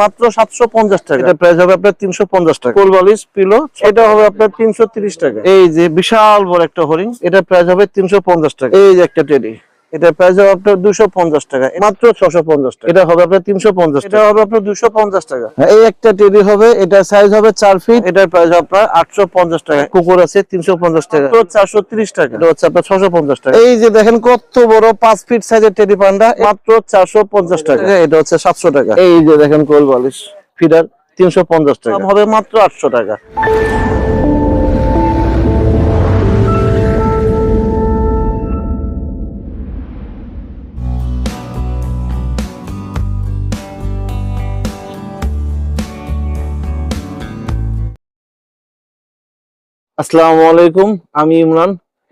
মাত্র সাতশো পঞ্চাশ টাকা। এটা প্রাইস হবে আপনার তিনশো পঞ্চাশ টাকা। কোলবালিশ পিলো এটা হবে আপনার তিনশো তিরিশ টাকা। এই যে বিশাল বড় একটা হরিণ এটা প্রাইস হবে তিনশো পঞ্চাশ টাকা। এই যে একটা টেডি এটা প্রাইস হবে আপনার দুশো পঞ্চাশ টাকা। মাত্র ছশো পঞ্চাশ টাকা। এটা হবে আপনার তিনশো পঞ্চাশ এটা হবে আপনার দুশো পঞ্চাশ টাকা। হ্যাঁ, এই একটা টেডি হবে এটা সাইজ হবে চার ফিট এটার প্রাইস আপনার আটশো পঞ্চাশ টাকা। কুকুর আছে তিনশো পঞ্চাশ টাকা। চারশো তিরিশ টাকা। এটা হচ্ছে আপনার ছশো পঞ্চাশ টাকা। এই যে দেখেন কত বড় পাঁচ ফিট সাইজের টেডি পান্ডা মাত্র চারশো পঞ্চাশ টাকা। এটা হচ্ছে সাতশো টাকা। এই যে দেখেন কোল বালিশ। ফিডার তিনশো পঞ্চাশ টাকা। হবে মাত্র আটশো টাকা। আসসালামু আলাইকুম, আমি ইমরান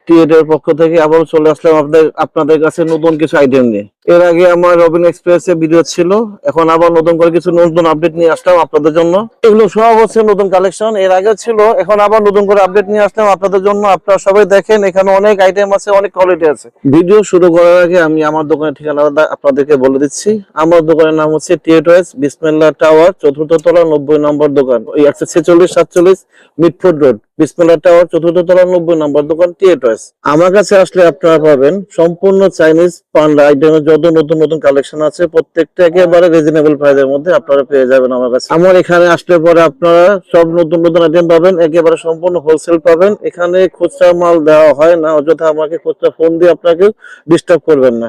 টিএটের পক্ষ থেকে আবার চলে আসলাম আপনাদের আপনাদের কাছে নতুন কিছু আইডিয়া নিয়ে। এর আগে আমার রবিন এক্সপ্রেস এ ভিডিও ছিল। এখন আবার নতুন করে কিছু নতুন আপডেট নিয়ে আসলাম আপনাদের জন্য। এগুলো সব হচ্ছে নতুন কালেকশন এর আগে ছিল, এখন আবার নতুন করে আপডেট নিয়ে আসলাম আপনাদের জন্য। আপনারা সবাই দেখেন, এখানে অনেক আইটেম আছে, অনেক কোয়ালিটি আছে। ভিডিও শুরু করার আগে আমি আমার দোকানের ঠিকানাটা আপনাদেরকে বলে দিচ্ছি। আমার দোকানের নাম হচ্ছে টিএটওয়েস বিসমিল্লা টাওয়ার চতুর্থ তলা, নব্বই নম্বর দোকান। ওই একশো ছেচল্লিশ, সাতচল্লিশ মিটফোর্ড রোড বিসমিল্লা টাওয়ার চতুর্থ তলা, নব্বই নম্বর দোকান টিএটওয়েস আমার কাছে আসলে আপনারা পাবেন সম্পূর্ণ চাইনিজ পান্ডা আইটেমের যত নতুন নতুন কালেকশন আছে। প্রত্যেকটা একেবারে রিজনেবল প্রাইসের মধ্যে আপনারা পেয়ে যাবেন আমার কাছে। আমার এখানে আসলে পরে আপনারা সব নতুন নতুন আইটেম পাবেন, একেবারে সম্পূর্ণ হোলসেল পাবেন। এখানে খুচরা মাল দেওয়া হয় না, অযথা আমাকে খুচরা ফোন দিয়ে আপনাকে ডিস্টার্ব করবেন না।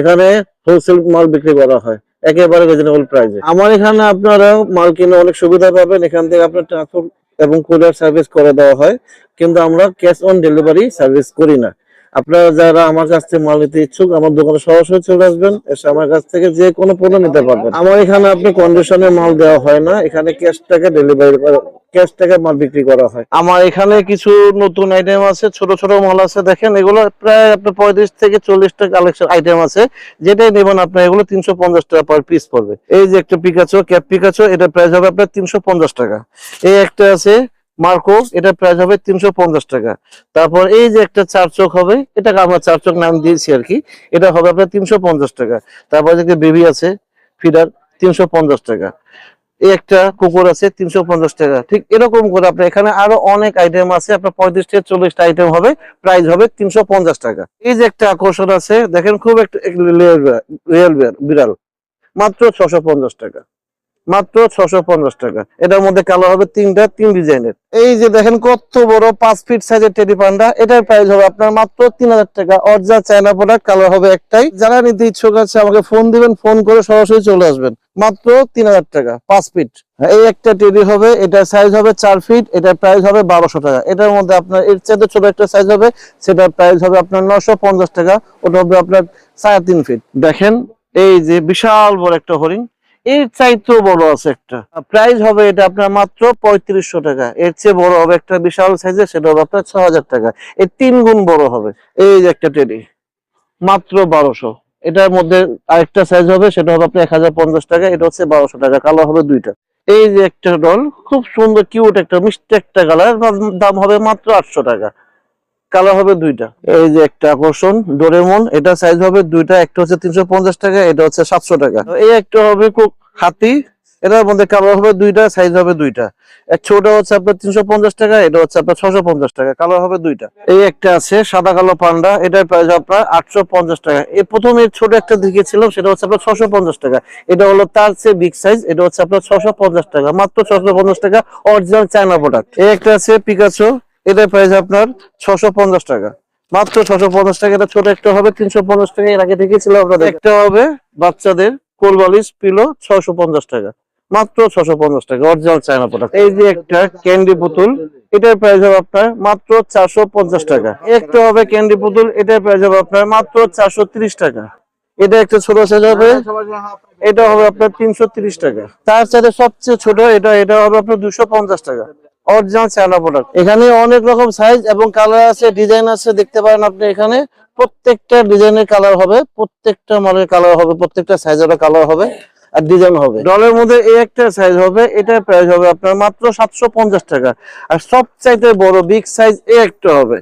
এখানে হোলসেল মাল বিক্রি করা হয়, একেবারে রিজনেবল প্রাইসে আমার এখানে আপনারা মাল কিনে অনেক সুবিধা পাবেন, এখান থেকে আপনার ট্রান্সপোর্ট এবং কুরিয়ার সার্ভিস করে দেওয়া হয়। কিন্তু আমরা ক্যাশ অন ডেলিভারি সার্ভিস করি না। আপনারা যারা আমার কাছ থেকে মাল নিতে ইচ্ছুক, আমার দোকানে সরাসরি চলে আসবেন, এসে আমার কাছ থেকে যে কোনো পণ্য নিতে পারবেন। আমার এখানে আপনি কন্ডিশনে মাল দেওয়া হয় না, এখানে ক্যাশ টাকা ডেলিভারি ক্যাশ টাকা মাল বিক্রি করা হয়। আমার এখানে কিছু নতুন আইটেম আছে, ছোট ছোট মাল আছে, দেখেন এগুলো প্রায় আপনার পঁয়ত্রিশ থেকে চল্লিশটা কালেকশন আইটেম আছে। যেটাই নেবেন আপনার এগুলো তিনশো পঞ্চাশ টাকা পার পিস পড়বে। এই যে একটা পিকাচো ক্যাপ পিকাচো এটা প্রাইস হবে আপনার তিনশো পঞ্চাশ টাকা। এই একটা আছে মার্কো এটা প্রাইস হবে তিনশো পঞ্চাশ টাকা। তারপর এই যে একটা চার চোখ হবে, এটাকে আমরা চার চোখ নাম দিয়েছি আর কি, এটা হবে আপনার তিনশো পঞ্চাশ টাকা। তারপর যে বেবি আছে ফিডার তিনশো পঞ্চাশ টাকা। এই একটা কুকুর আছে, তিনশো পঞ্চাশ টাকা। ঠিক এরকম করে আপনার এখানে আরও অনেক আইটেম আছে, আপনার পঁয়ত্রিশ থেকে চল্লিশটা আইটেম হবে প্রাইস হবে তিনশো পঞ্চাশ টাকা। এই যে একটা আকর্ষণ আছে, দেখেন খুব একটা রিয়েল বিড়াল, মাত্র ছশো টাকা। মাত্র ছশো পঞ্চাশ টাকা। এটার মধ্যে কালার হবে তিনটা, তিন ডিজাইনের। এই যে দেখেন কত বড় পাঁচ ফিট সাইজের টেডি পান্ডা, এটার প্রাইস হবে আপনার মাত্র তিন হাজার টাকা। অরিজিনাল চায়না প্রোডাক্ট কালার হবে একটাই। যারা নিতে ইচ্ছুক আছে, আমাকে ফোন দিবেন ফোন করে সরাসরি চলে আসবেন। মাত্র তিন হাজার টাকা, পাঁচ ফিট। এই একটা টেডি হবে, এটার সাইজ হবে চার ফিট, এটার প্রাইস হবে বারোশো টাকা। এটার মধ্যে আপনার, এর চাইতে ছোট একটা সাইজ হবে, সেটার প্রাইস হবে আপনার নশো পঞ্চাশ টাকা। ওটা হবে আপনার সাড়ে তিন ফিট। দেখেন, এই যে বিশাল বড় একটা হরিণ এর চাইতেও বড় আছে একটা। প্রাইস হবে এটা আপনার মাত্র পঁয়ত্রিশশো টাকা। এর চেয়ে বড় হবে একটা বিশাল সাইজের সেটা হবে আপনার ছ হাজার টাকা। এর তিন গুণ বড় হবে। এই যে একটা টেডি মাত্র বারোশো। এটার মধ্যে আরেকটা সাইজ হবে, সেটা হবে আপনার এক হাজার পঞ্চাশ টাকা। এটা হচ্ছে বারোশো টাকা কালো হবে দুইটা। এই যে একটা ডল খুব সুন্দর কিউট একটা, মিষ্টি একটা কালার দাম হবে মাত্র আটশো টাকা। কালার হবে দুইটা। এই যে একটা আকর্ষণ, ডোরেমন, এটা সাইজ হবে দুইটা, একটা হচ্ছে তিনশো পঞ্চাশ টাকা, এটা হচ্ছে সাতশো টাকা। এই একটা হবে খুব হাতি, এটার মধ্যে কালার হবে দুইটা সাইজ হবে দুইটা। ছোট হচ্ছে আপনার তিনশো পঞ্চাশ টাকা, এটা হচ্ছে আপনার ছশো পঞ্চাশ টাকা, কালার হবে দুইটা। এই একটা আছে, সাদা কালো পান্ডা, এটার প্রাইস আপনার আটশো পঞ্চাশ টাকা। এই প্রথম এই ছোট একটা দেখিয়েছিলাম, সেটা হচ্ছে আপনার ছশো পঞ্চাশ টাকা। এটা হলো তার চেয়ে বিগ সাইজ এটা হচ্ছে আপনার ছশো পঞ্চাশ টাকা, মাত্র ছশো পঞ্চাশ টাকা অরিজিনাল চায়না প্রোডাক্ট এই একটা আছে পিকাচো এটার প্রাইস আপনার ছশো পঞ্চাশ টাকা। মাত্র ছশো পঞ্চাশ টাকা, এটা ছোট একটা হবে, তিনশো পঞ্চাশ টাকা। এর আগে দেখেছিল আপনাদের। একটা হবে বাচ্চাদের কোলবালিশ পিলো ছশো পঞ্চাশ টাকা। মাত্র ছশো পঞ্চাশ টাকা অরিজিনাল চায়না প্রোডাক্ট এই যে একটা ক্যান্ডি পুতুল, এটার প্রাইস হবে আপনার মাত্র চারশো পঞ্চাশ টাকা। একটা হবে ক্যান্ডি পুতুল, এটার প্রাইস হবে আপনার মাত্র চারশো ত্রিশ টাকা। এটা একটা ছোট সাইজ হবে, এটা হবে আপনার তিনশো ত্রিশ টাকা। তার সাথে সবচেয়ে ছোট, এটা এটা হবে আপনার দুশো পঞ্চাশ টাকা। অরিজিনাল চায়না প্রোডাক্ট এখানে অনেক রকম সাইজ এবং কালার আছে ডিজাইন আছে দেখতে পারেন আপনি এখানে। প্রত্যেকটা ডিজাইনের কালার হবে প্রত্যেকটা মালের কালার হবে প্রত্যেকটা সাইজের কালার হবে আর ডিজাইন হবে। ডলের মধ্যে এই একটা সাইজ হবে এটার প্রাইস হবে আপনার মাত্র সাতশো পঞ্চাশ টাকা। আর সবচাইতে বড় বিগ সাইজ এ একটা হবে।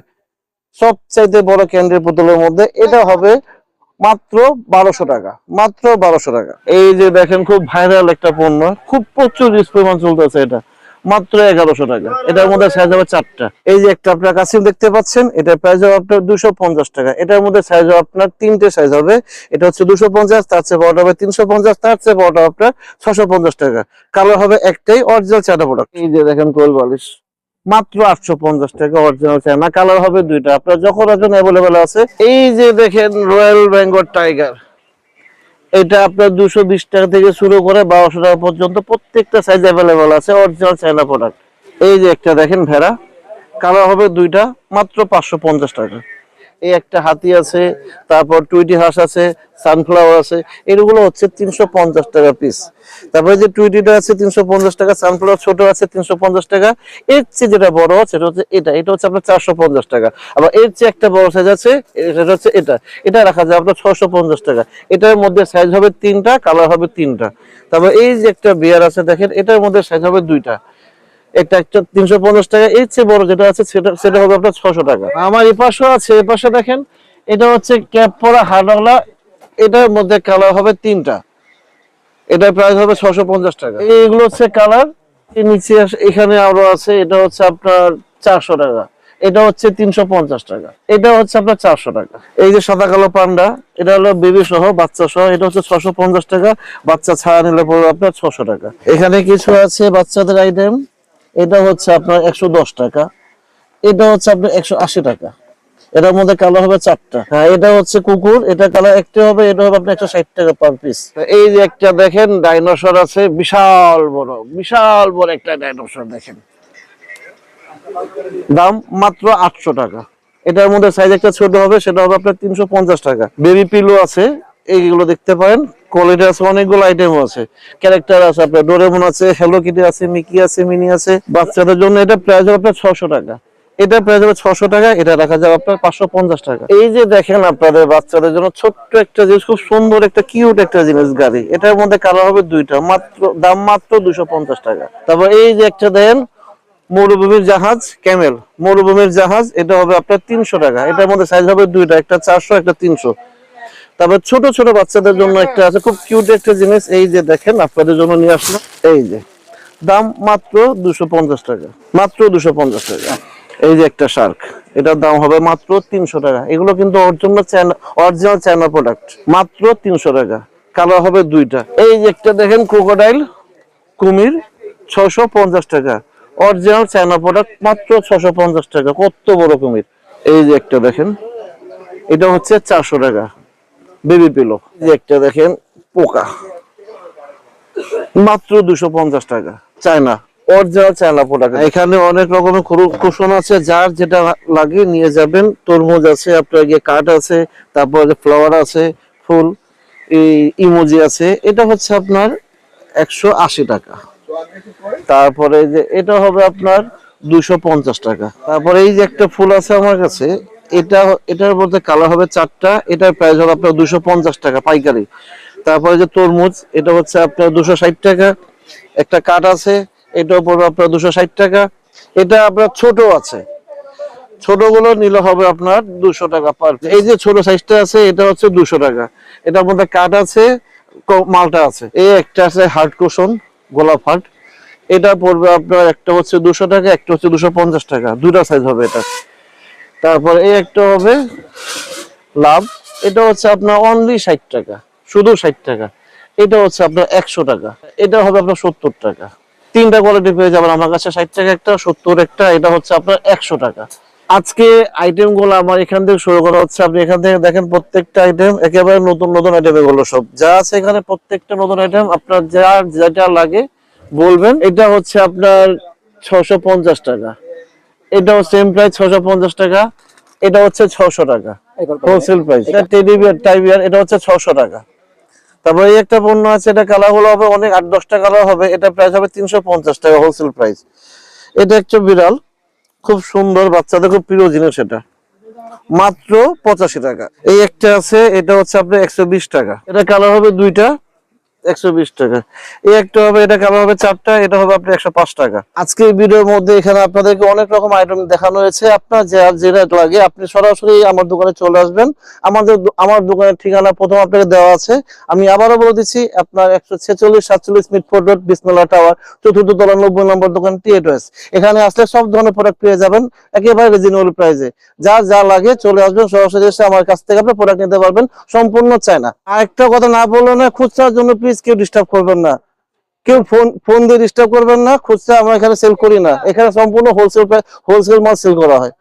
সবচাইতে বড় ক্যান্ডেল পুতুলের মধ্যে এটা হবে মাত্র বারোশো টাকা মাত্র বারোশো টাকা। এই যে দেখেন খুব ভাইরাল একটা পণ্য খুব প্রচুর পরিমাণ চলতেছে এটা। মাত্র এগারোশো টাকা। এটার মধ্যে সাইজ হবে চারটা। এই যে একটা আপনার কাছে দেখতে পাচ্ছেন এটার প্রাইস হবে আপনার দুশো পঞ্চাশ টাকা। এটার মধ্যে সাইজ হবে আপনার তিনটে সাইজ হবে। এটা হচ্ছে দুশো পঞ্চাশ তার চেয়ে বড়টা হবে তিনশো পঞ্চাশ তার চেয়ে বড়টা আপনার ছশো পঞ্চাশ টাকা। কালার হবে একটাই অরিজিনাল চাটা প্রোডাক্ট এই যে দেখেন কোল বালিশ। মাত্র আটশো পঞ্চাশ টাকা অরিজিনাল চায়না কালার হবে দুইটা। আপনার যখন একজন অ্যাভেলেবেল আছে এই যে দেখেন রয়্যাল বেঙ্গল টাইগার এটা আপনার দুশো বিশ টাকা থেকে শুরু করে বারোশো টাকা পর্যন্ত প্রত্যেকটা সাইজ অ্যাভেলেবল আছে অরিজিনাল চাইনা প্রোডাক্ট এই যে একটা দেখেন ভেড়া কালার হবে দুইটা, মাত্র পাঁচশো পঞ্চাশ টাকা। এই একটা হাতি আছে, তারপর টুইটি হাঁস আছে, সানফ্লাওয়ার আছে, এগুলো হচ্ছে তিনশো পঞ্চাশ টাকা পিস তারপরে যে টুইটিটা আছে তিনশো পঞ্চাশ টাকা, সানফ্লাওয়ার ছোট আছে তিনশো পঞ্চাশ টাকা, এর চেয়ে যেটা বড় সেটা হচ্ছে এটা এটা হচ্ছে আপনার চারশো পঞ্চাশ টাকা। আবার এর চেয়ে একটা বড় সাইজ আছে, সেটা হচ্ছে এটা। এটা রাখা যায় আপনার ছশো পঞ্চাশ টাকা। এটার মধ্যে সাইজ হবে তিনটা কালার হবে তিনটা। তারপর এই যে একটা বিয়ার আছে, দেখেন, এটার মধ্যে সাইজ হবে দুইটা। একটা তিনশো পঞ্চাশ টাকা, এর চেয়ে বড় যেটা আছে সেটা সেটা হবে আপনার ছশো টাকা। আমার এই পাশেও আছে এ পাশে দেখেন, এটা হচ্ছে ক্যাপ পরা হাড়ওয়ালা এটার মধ্যে কালার হবে তিনটা। এটার প্রাইস হবে ছশো পঞ্চাশ টাকা। এইগুলো হচ্ছে কালার নিচে এখানে আরও আছে, এটা হচ্ছে আপনার চারশো টাকা। এটা হচ্ছে তিনশো পঞ্চাশ টাকা। এটা হচ্ছে আপনার চারশো টাকা। এই যে সাদা কালো পান্ডা, এটা হলো বেবি সহ, বাচ্চা সহ, এটা হচ্ছে ছশো পঞ্চাশ টাকা। বাচ্চা ছাড়া নিলে পড়বে আপনার ছশো টাকা। এখানে কিছু আছে বাচ্চাদের আইটেম এটা হচ্ছে আপনার একশো দশ টাকা। এটা হচ্ছে আপনার একশো আশি টাকা। এটার মধ্যে কালার হবে চারটা। হ্যাঁ এটা হচ্ছে কুকুর, এটা কালার একটা হবে, এটা হবে আপনার একশো ষাট টাকা পার পিস এই যে একটা দেখেন, ডাইনোসর আছে, বিশাল বড় বিশাল বড় একটা ডাইনোসর দেখেন। দাম মাত্র আটশো টাকা। এটার মধ্যে সাইজ একটা ছোট হবে, সেটা হবে আপনার তিনশো পঞ্চাশ টাকা। বেবি পিলো আছে, এইগুলো দেখতে পারেন। কোয়ালিটি আছে, অনেকগুলো আইটেম আছে। ক্যারেক্টার আছে, আপনার ডোরেমন আছে হ্যালো কিটি আছে মিকি আছে মিনি আছে। বাচ্চাদের জন্য এটা প্রাইস হবে আপনার ছশো টাকা। এটা ছশো টাকা, এটা রাখা যাবে আপনার পাঁচশো পঞ্চাশ টাকা। এই যে দেখেন আপনাদের বাচ্চাদের জন্য ছোট্ট একটা জিনিস, খুব সুন্দর একটা কিউট একটা জিনিস গাড়ি। এটার মধ্যে কালার হবে দুইটা, মাত্র, দাম মাত্র দুশো পঞ্চাশ টাকা। তারপর এই যে একটা দেন, মরুভূমির জাহাজ ক্যামেল মরুভূমির জাহাজ, এটা হবে আপনার তিনশো টাকা। এটার মধ্যে সাইজ হবে দুইটা, একটা চারশো, একটা তিনশো। তারপর ছোট ছোট বাচ্চাদের জন্য একটা আছে, খুব কিউট একটা জিনিস, এই যে দেখেন আপনাদের জন্য নিয়ে আসলাম, এই যে। দাম মাত্র দুশো পঞ্চাশ টাকা, মাত্র দুশো পঞ্চাশ টাকা। এই যে একটা শার্ক, এটার দাম হবে মাত্র তিনশো টাকা। এগুলো কিন্তু original China original China product মাত্র তিনশো টাকা। কালার হবে দুইটা। এই যে একটা দেখেন ক্রোকোডাইল কুমির ছশো পঞ্চাশ টাকা। অরিজিনাল চায়না প্রোডাক্ট মাত্র ছশো পঞ্চাশ টাকা। কত বড় কুমির। এই যে একটা দেখেন, এটা হচ্ছে চারশো টাকা। বেবি পিলো যে একটা দেখেন পোকা। মাত্র দুশো পঞ্চাশ টাকা। চায়না। অরিজিনাল চায়না প্রোডাক্ট এখানে অনেক রকমের কুশন আছে যার যেটা লাগে নিয়ে যাবেন। তরমুজ আছে আপনার গিয়ে কাঠ আছে তারপরে ফ্লাওয়ার আছে ফুল এই ইমোজি আছে এটা হচ্ছে আপনার একশো আশি টাকা। তারপরে যে এটা হবে আপনার দুশো পঞ্চাশ টাকা। তারপরে এই যে একটা ফুল আছে আমার কাছে এটা এটার মধ্যে কালার হবে চারটা, এটার প্রাইস হবে আপনার দুশো পঞ্চাশ টাকা পাইকারি। তারপরে যে তরমুজ, এটা হচ্ছে আপনার দুশো ষাট টাকা। একটা কাঠ আছে, এটাও পড়বে আপনার দুশো ষাট টাকা। এটা আপনার ছোট আছে। ছোটগুলো নিলে হবে আপনার দুশো টাকা পার এই যে ছোট সাইজটা আছে, এটা হচ্ছে দুশো টাকা। এটার মধ্যে কাঠ আছে মালটা আছে। এই একটা আছে হার্ড কুশন গোলাপ হার্ট। এটা পড়বে আপনার একটা হচ্ছে দুশো টাকা, একটা হচ্ছে দুশো পঞ্চাশ টাকা। দুটা সাইজ হবে এটা। তারপর এই একটা হবে লাভ, এটা হচ্ছে আপনার অনলি ষাট টাকা, শুধু ষাট টাকা। এটা হচ্ছে আপনার একশো টাকা, এটা হবে আপনার সত্তর টাকা। তিনটা কোয়ালিটি পেয়ে যাবেন আমার কাছে, ষাট টাকা একটা, সত্তর একটা, এটা হচ্ছে আপনার একশো টাকা। আজকে আইটেমগুলো আমার এখান থেকে শুরু করা হচ্ছে। আপনি এখান থেকে দেখেন প্রত্যেকটা আইটেম একেবারে নতুন নতুন আইটেম এগুলো সব। যা আছে এখানে প্রত্যেকটা নতুন আইটেম আপনার যা, যেটা লাগে বলবেন। এটা হচ্ছে আপনার ছশো টাকা। এটাও সেম প্রাইস ছশো পঞ্চাশ টাকা এটা হচ্ছে ছশো টাকা। হোলসেল প্রাইস এটা টেডি বিয়ার টাইবিয়ার এটা হচ্ছে ছশো টাকা। তারপরে এই একটা পণ্য আছে এটা কালারগুলো হবে অনেক আট দশটা কালার হবে এটা প্রাইস হবে তিনশো পঞ্চাশ টাকা হোলসেল প্রাইস এটা একটা বিড়াল খুব সুন্দর বাচ্চাদের খুব প্রিয় জিনিস এটা। মাত্র পঁচাশি টাকা। এই একটা আছে এটা হচ্ছে আপনার একশো বিশ টাকা। এটা কালার হবে দুইটা একশো বিশ টাকা। এই একটা হবে, এটা কেমন হবে চারটা? এটা হবে আপনার একশো পাঁচ টাকা। আজকে এই ভিডিওর মধ্যে এখানে আপনাদেরকে অনেক রকম আইটেম দেখানো হয়েছে। আপনার যে যেটা লাগে, আপনি সরাসরি আমার দোকানে চলে আসবেন। আমাদের আমার দোকানের ঠিকানা প্রথম আপনাকে দেওয়া আছে। আমি আবারও বলে দিচ্ছি, আপনার একশো ছেচল্লিশ, সাতচল্লিশ মিটফোর্ড রোড, বিসমেলা টাওয়ার, চতুর্থ তলা, নব্বই নম্বর দোকান টিএটওএস এখানে আসলে সব ধরনের প্রোডাক্ট পেয়ে যাবেন, একেবারে রিজনেবল প্রাইসে যা যা লাগে চলে আসবেন, সরাসরি এসে আমার কাছ থেকে আপনি প্রোডাক্ট নিতে পারবেন, সম্পূর্ণ চায়না। আর একটা কথা না বললে না খুচরার জন্য প্লিজ কেউ ডিস্টার্ব করবেন না। কেউ ফোন ফোন দিয়ে ডিস্টার্ব করবেন না, খুচরা আমরা এখানে সেল করি না। এখানে সম্পূর্ণ হোলসেল হোলসেল মাল সেল করা হয়।